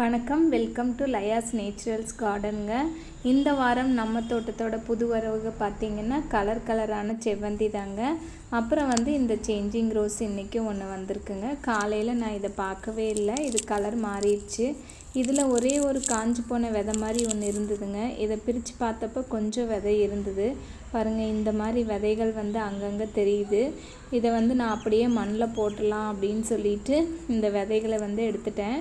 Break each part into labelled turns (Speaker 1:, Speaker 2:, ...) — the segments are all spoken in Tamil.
Speaker 1: வணக்கம். வெல்கம் டு லயாஸ் நேச்சுரல்ஸ் கார்டனுங்க இந்த வாரம் நம்ம தோட்டத்தோட புது வரவுக பார்த்திங்கன்னா கலர் கலரான செவ்வந்தி தாங்க. அப்புறம் வந்து இந்த சேஞ்சிங் ரோஸ் இன்றைக்கும் ஒன்று வந்திருக்குங்க. காலையில் நான் இதை பார்க்கவே இல்லை. இது கலர் மாறிடுச்சு. இதில் ஒரே ஒரு காஞ்சு போன விதை மாதிரி ஒன்று இருந்ததுங்க. இதை பிரித்து பார்த்தப்ப கொஞ்சம் விதை இருந்தது. பாருங்கள் இந்த மாதிரி விதைகள் வந்து அங்கங்கே தெரியுது. இதை வந்து நான் அப்படியே மண்ணில் போட்டுடலாம் அப்படின்னு சொல்லிட்டு இந்த விதைகளை வந்து எடுத்துட்டேன்.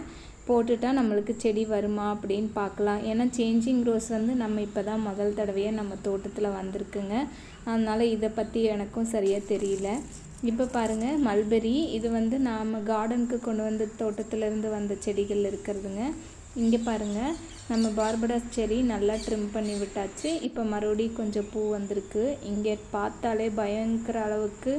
Speaker 1: போட்டுட்டால் நம்மளுக்கு செடி வருமா அப்படின்னு பார்க்கலாம். ஏன்னா சேஞ்சிங் ரோஸ் வந்து நம்ம இப்போ தான் முதல் தடவையாக நம்ம தோட்டத்தில் வந்திருக்குங்க. அதனால் இதை பற்றி எனக்கும் சரியாக தெரியல. இப்போ பாருங்கள் மல்பெரி இது வந்து நாம் கார்டனுக்கு கொண்டு வந்த தோட்டத்திலேருந்து வந்த செடிகள் இருக்கிறதுங்க. இங்கே பாருங்கள் நம்ம பார்படாஸ் செடி நல்லா ட்ரிம் பண்ணி விட்டாச்சு. இப்போ மறுபடியும் கொஞ்சம் பூ வந்திருக்கு. இங்கே பார்த்தாலே பயங்கர அளவுக்கு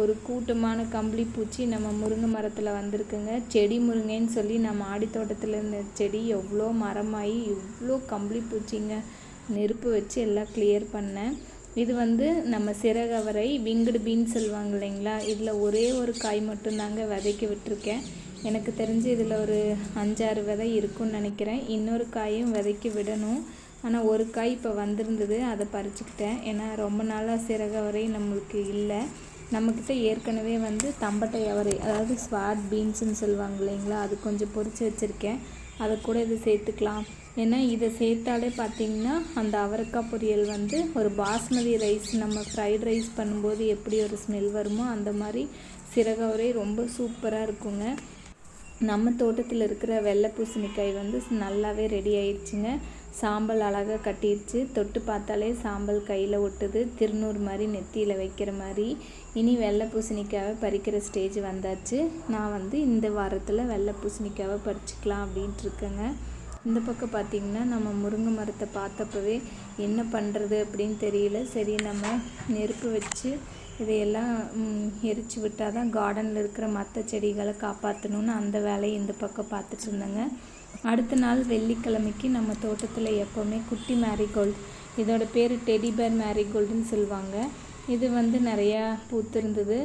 Speaker 1: ஒரு கூட்டமான கம்பளி பூச்சி நம்ம முருங்கை மரத்தில் வந்திருக்குங்க. செடி முருங்கைன்னு சொல்லி நம்ம ஆடி தோட்டத்தில் இருந்த செடி எவ்வளோ மரமாகி இவ்வளோ கம்பளி பூச்சிங்க. நெருப்பு வச்சு எல்லாம் கிளியர் பண்ணேன். இது வந்து நம்ம சிறகவரை விங்கடு பீன் சொல்லுவாங்க இல்லைங்களா? இதில் ஒரே ஒரு காய் மட்டும்தாங்க விதைக்க விட்டுருக்கேன். எனக்கு தெரிஞ்சு இதில் ஒரு அஞ்சாறு விதை இருக்குன்னு நினைக்கிறேன். இன்னொரு காயும் விதைக்கு விடணும். ஆனால் ஒரு காய் இப்போ வந்திருந்தது அதை பறிச்சுக்கிட்டேன். ஏன்னா ரொம்ப நாளாக சிறகவரை நம்மளுக்கு இல்லை. நம்மக்கிட்ட ஏற்கனவே வந்து தம்பட்டை அவரை அதாவது ஸ்வாட் பீன்ஸுன்னு சொல்லுவாங்க இல்லைங்களா அது கொஞ்சம் பொறிச்சு வச்சுருக்கேன். அதை கூட இது சேர்த்துக்கலாம். ஏன்னா இதை சேர்த்தாலே பார்த்திங்கன்னா அந்த அவரைக்காய் பொரியல் வந்து ஒரு பாஸ்மதி ரைஸ் நம்ம ஃப்ரைட் ரைஸ் பண்ணும்போது எப்படி ஒரு ஸ்மெல் வருமோ அந்த மாதிரி சிறகவரை ரொம்ப சூப்பராக இருக்குங்க. நம்ம தோட்டத்தில் இருக்கிற வெள்ளை பூசணிக்காய் வந்து நல்லாவே ரெடி ஆயிடுச்சுங்க. சாம்பல் அழகாக கட்டிடுச்சு தொட்டு பார்த்தாலே சாம்பல் கையில் ஒட்டுது. திருநூறு மாதிரி நெத்தியில் வைக்கிற மாதிரி. இனி வெள்ளை பூசணிக்காவை பறிக்கிற ஸ்டேஜ் வந்தாச்சு. நான் வந்து இந்த வாரத்தில் வெள்ளை பூசணிக்காவை பறிச்சுக்கலாம் அப்படின்ட்டு இருக்கேங்க. இந்த பக்கம் பார்த்திங்கன்னா நம்ம முருங்கை மரத்தை பார்த்தப்பவே என்ன பண்ணுறது அப்படின்னு தெரியல. சரி நம்ம நெருப்பு வச்சு இதையெல்லாம் எரித்து விட்டால் தான் கார்டனில் இருக்கிற மற்ற செடிகளை காப்பாற்றணுன்னு அந்த வேலையை இந்த பக்கம் பார்த்துட்டு இருந்தேங்க. அடுத்த நாள் வெள்ளிக்கிழமைக்கு நம்ம தோட்டத்தில் எப்போவுமே குட்டி மேரிகோல்டு இதோட பேர் டெடிபேர் மேரிகோல்டுன்னு சொல்லுவாங்க. இது வந்து நிறையா பூத்திருந்தது.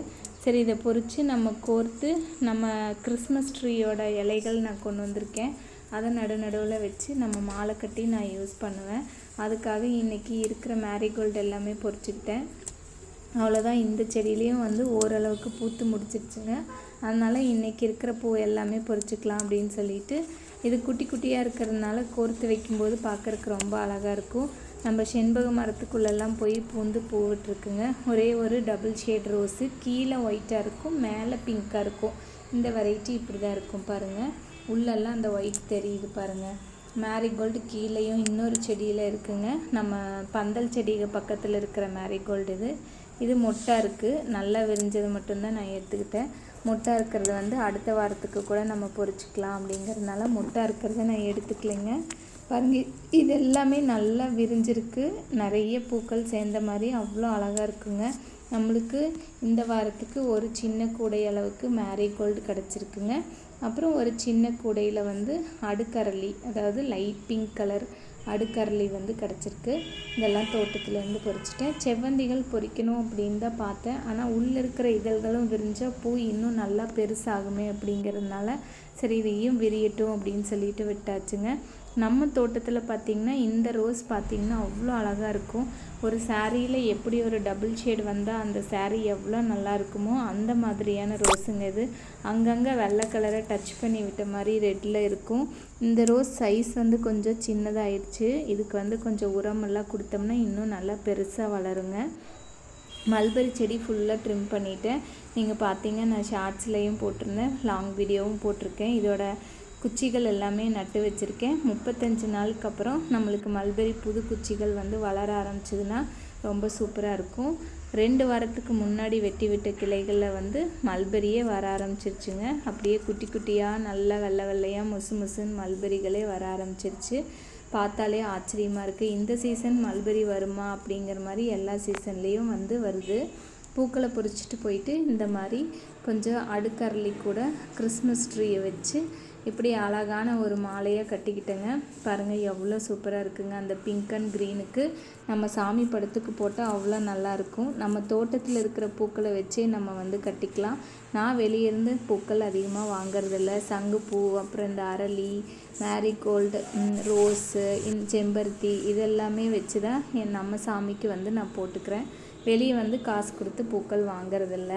Speaker 1: சரி இதை பொறித்து நம்ம கோர்த்து நம்ம கிறிஸ்மஸ் ட்ரீயோட இலைகள் நான் கொண்டு வந்திருக்கேன். அதை நடு நடுவில் வச்சு நம்ம மாலை கட்டி நான் யூஸ் பண்ணுவேன். அதுக்காக இன்றைக்கி இருக்கிற மேரிகோல்டு எல்லாமே பொறிச்சிக்கிட்டேன். அவ்வளோதான் இந்த செடியிலையும் வந்து ஓரளவுக்கு பூத்து முடிச்சிருச்சுங்க அதனால் இன்றைக்கி இருக்கிற பூ எல்லாமே பொறிச்சிக்கலாம் அப்படின்னு சொல்லிட்டு இது குட்டி குட்டியாக இருக்கிறதுனால கோர்த்து வைக்கும்போது பார்க்குறக்கு ரொம்ப அழகாக இருக்கும். நம்ம செண்பக மரத்துக்குள்ளெல்லாம் போய் பூந்து பூ விட்டுருக்குங்க ஒரே ஒரு டபுள் ஷேட் ரோஸு கீழே ஒயிட்டாக இருக்கும் மேலே பிங்க்காக இருக்கும். இந்த வெரைட்டி இப்படி தான் இருக்கும் பாருங்கள் உள்ளெல்லாம் அந்த ஒயிட் தெரியுது பாருங்கள் மேரிகோல்டு கீழேயும் இன்னொரு செடியில் இருக்குங்க. நம்ம பந்தல் செடிகள் பக்கத்தில் இருக்கிற மேரிகோல்டு இது. இது மொட்டை இருக்குது நல்லா விரிஞ்சது மட்டும்தான் நான் எடுத்துக்கிட்டேன். மொட்டை இருக்கிறது வந்து அடுத்த வாரத்துக்கு கூட நம்ம பொறிச்சிக்கலாம் அப்படிங்கிறதுனால மொட்டை இருக்கிறத நான் எடுத்துக்கலைங்க. பாருங்க இது எல்லாமே நல்லா விரிஞ்சிருக்கு. நிறைய பூக்கள் சேர்ந்த மாதிரி அவ்வளோ அழகாக இருக்குங்க. நம்மளுக்கு இந்த வாரத்துக்கு ஒரு சின்ன கூடை அளவுக்கு மேரிகோல்டு கிடச்சிருக்குங்க. அப்புறம் ஒரு சின்ன கூடையில் வந்து அடுக்கரளி அதாவது லைட் பிங்க் கலர் அடுக்கரளி வந்து கிடச்சிருக்கு. இதெல்லாம் தோட்டத்துலேருந்து பொறிச்சிட்டேன். செவ்வந்திகள் பொறிக்கணும் அப்படின்னு தான் பார்த்தேன். ஆனால் உள்ளே இருக்கிற இதழ்களும் விரிஞ்சால் பூ இன்னும் நல்லா பெருசாகுமே அப்படிங்கிறதுனால சரி இதையும் விரியட்டும் அப்படின்னு சொல்லிட்டு விட்டாச்சுங்க. நம்ம தோட்டத்தில் பார்த்திங்கன்னா இந்த ரோஸ் பார்த்திங்கன்னா அவ்வளோ அழகாக இருக்கும். ஒரு சாரியில் எப்படி ஒரு டபுள் ஷேட் வந்தால் அந்த சாரீ எவ்வளோ நல்லா இருக்குமோ அந்த மாதிரியான ரோஸுங்க இது. அங்கங்கே வெள்ளை கலரை டச் பண்ணி விட்ட மாதிரி ரெட்டில் இருக்கும். இந்த ரோஸ் சைஸ் வந்து கொஞ்சம் சின்னதாகிடுச்சு இதுக்கு வந்து கொஞ்சம் உரமெல்லாம் கொடுத்தோம்னா இன்னும் நல்லா பெருசாக வளருங்க. மல்பெரி செடி ஃபுல்லாக ட்ரிம் பண்ணிவிட்டேன் நீங்கள் பார்த்தீங்க நான் ஷார்ட்ஸ்லேயும் போட்டிருந்தேன். லாங் வீடியோவும் போட்டிருக்கேன். இதோட குச்சிகள் எல்லாமே நட்டு வச்சுருக்கேன். முப்பத்தஞ்சு நாளுக்கு அப்புறம் நம்மளுக்கு மல்பெரி புது குச்சிகள் வந்து வளர ஆரம்பிச்சதுன்னா ரொம்ப சூப்பராக இருக்கும். ரெண்டு வாரத்துக்கு முன்னாடி வெட்டி விட்ட கிளைகளில் வந்து மல்பெரியே வர ஆரம்பிச்சிருச்சுங்க. அப்படியே குட்டி குட்டியாக நல்லா வெள்ளை வெள்ளையாக முசு முசுன்னு மல்பெரிகளே வர ஆரம்பிச்சிருச்சு. பார்த்தாலே ஆச்சரியமாக இருக்குது இந்த சீசன் மல்பெரி வருமா அப்படிங்கிற மாதிரி எல்லா சீசன்லேயும் வந்து வருது. பூக்களை பொறிச்சிட்டு போயிட்டு இந்த மாதிரி கொஞ்சம் அடுக்கரளி கூட கிறிஸ்மஸ் ட்ரீயை வச்சு இப்படி அழகான ஒரு மாலையாக கட்டிக்கிட்டேங்க. பாருங்கள் எவ்வளோ சூப்பராக இருக்குங்க. அந்த பிங்க் அண்ட் க்ரீனுக்கு நம்ம சாமி படத்துக்கு போட்டால் அவ்வளோ நல்லாயிருக்கும் நம்ம தோட்டத்தில் இருக்கிற பூக்களை வச்சே நம்ம வந்து கட்டிக்கலாம். நான் வெளியேருந்து பூக்கள் அதிகமாக வாங்குறதில்ல. சங்குப்பூ அப்புறம் இந்த அரளி மேரிகோல்டு ரோஸு இன் செம்பருத்தி இதெல்லாமே வச்சு தான் என் நம்ம சாமிக்கு வந்து நான் போட்டுக்கிறேன். வெளியே வந்து காசு கொடுத்து பூக்கள் வாங்குறதில்ல.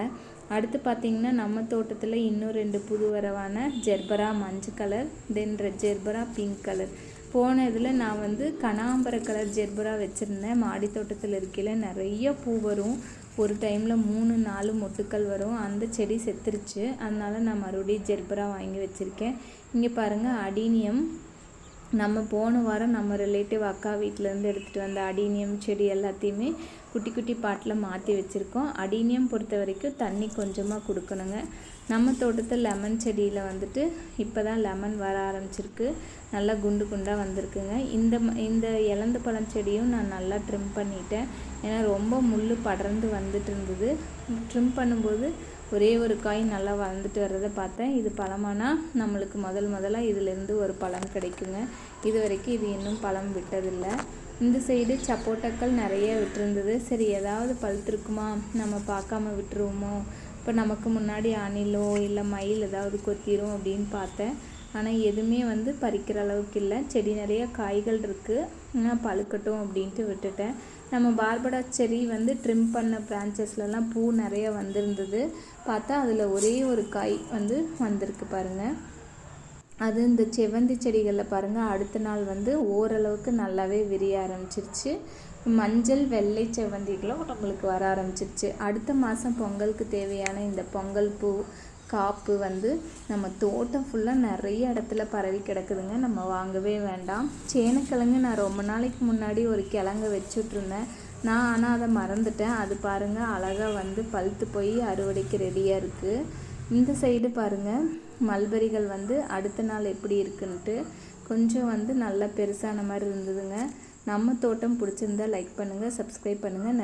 Speaker 1: அடுத்து பார்த்திங்கன்னா நம்ம தோட்டத்தில் இன்னும் ரெண்டு புது வரவான ஜெர்பரா மஞ்சள் colour then gerbera pink colour போன இதில் நான் வந்து கனாம்பர கலர் ஜெர்பரா வச்சுருந்தேன். மாடி தோட்டத்தில் இருக்கையில் நிறைய பூ வரும். ஒரு டைமில் மூணு நாலு மொட்டுக்கள் வரும். அந்த செடி செத்துருச்சு. அதனால நான் மறுபடியும் ஜெர்பரா வாங்கி வச்சுருக்கேன். இங்கே பாருங்கள் அடீனியம் நம்ம போன வாரம் நம்ம ரிலேட்டிவ் அக்கா வீட்டிலேருந்து எடுத்துகிட்டு வந்த அடீனியம் செடி எல்லாத்தையுமே குட்டி குட்டி பாட்டில் மாற்றி வச்சுருக்கோம். அடீனியம் பொறுத்த வரைக்கும் தண்ணி கொஞ்சமாக கொடுக்கணுங்க. நம்ம தோட்டத்தில் லெமன் செடியில் வந்துட்டு இப்போ தான் லெமன் வர ஆரம்பிச்சிருக்கு. நல்லா குண்டு குண்டாக வந்திருக்குங்க. இந்த இந்த இலந்து பழம் செடியும் நான் நல்லா ட்ரிம் பண்ணிட்டேன். ஏன்னா ரொம்ப முள் படர்ந்து வந்துட்டு இருந்தது. ட்ரிம் பண்ணும்போது ஒரே ஒரு காய் நல்லா வளர்ந்துட்டு வர்றதை பார்த்தேன். இது பழமானால் நம்மளுக்கு முதல் முதலாக இதிலேருந்து ஒரு பழம் கிடைக்குங்க. இது வரைக்கும் இது இன்னும் பழம் விட்டதில்லை. இந்த சைடு சப்போட்டாக்கள் நிறைய விட்டுருந்தது. சரி ஏதாவது பழுத்திருக்குமா நம்ம பார்க்காம விட்டுருவோமோ? இப்போ நமக்கு முன்னாடி அணிலோ இல்லை மயில் ஏதாவது கொத்திரும் அப்படின்னு பார்த்தேன். ஆனால் எதுவுமே வந்து பறிக்கிற அளவுக்கு இல்லை. செடி நிறைய காய்கள் இருக்குது நான் பழுக்கட்டும் அப்படின்ட்டு விட்டுட்டேன். நம்ம பார்படா செடி வந்து ட்ரிம் பண்ண பிரான்ச்சஸ்லலாம் பூ நிறைய வந்திருந்தது. பார்த்தா அதில் ஒரே ஒரு காய் வந்து வந்திருக்கு பாருங்கள் அது இந்த செவ்வந்தி செடிகளில் பாருங்கள் அடுத்த நாள் வந்து ஓரளவுக்கு நல்லாவே விரிய ஆரம்பிச்சிருச்சு. மஞ்சள் வெள்ளை செவ்வந்திகளும் நம்மளுக்கு வர ஆரம்பிச்சிருச்சு. அடுத்த மாதம் பொங்கலுக்கு தேவையான இந்த பொங்கல் பூ காப்பு வந்து நம்ம தோட்டம் ஃபுல்லாக நிறைய இடத்துல பரவி கிடக்குதுங்க. நம்ம வாங்கவே வேண்டாம். சேனக்கிழங்கு நான் ரொம்ப நாளைக்கு முன்னாடி ஒரு கிழங்கு வச்சுட்ருந்தேன். நான் ஆனால் அதை மறந்துட்டேன். அது பாருங்கள் அழகாக வந்து பழுத்து போய் அறுவடைக்கு ரெடியாக இருக்குது இந்த சைடு பாருங்கள் மல்பரிகள் வந்து அடுத்த நாள் எப்படி இருக்குன்ட்டு கொஞ்சம் வந்து நல்லா பெருசான மாதிரி இருந்ததுங்க. நம்ம தோட்டம் பிடிச்சிருந்தா லைக் பண்ணுங்கள் சப்ஸ்கிரைப் பண்ணுங்கள்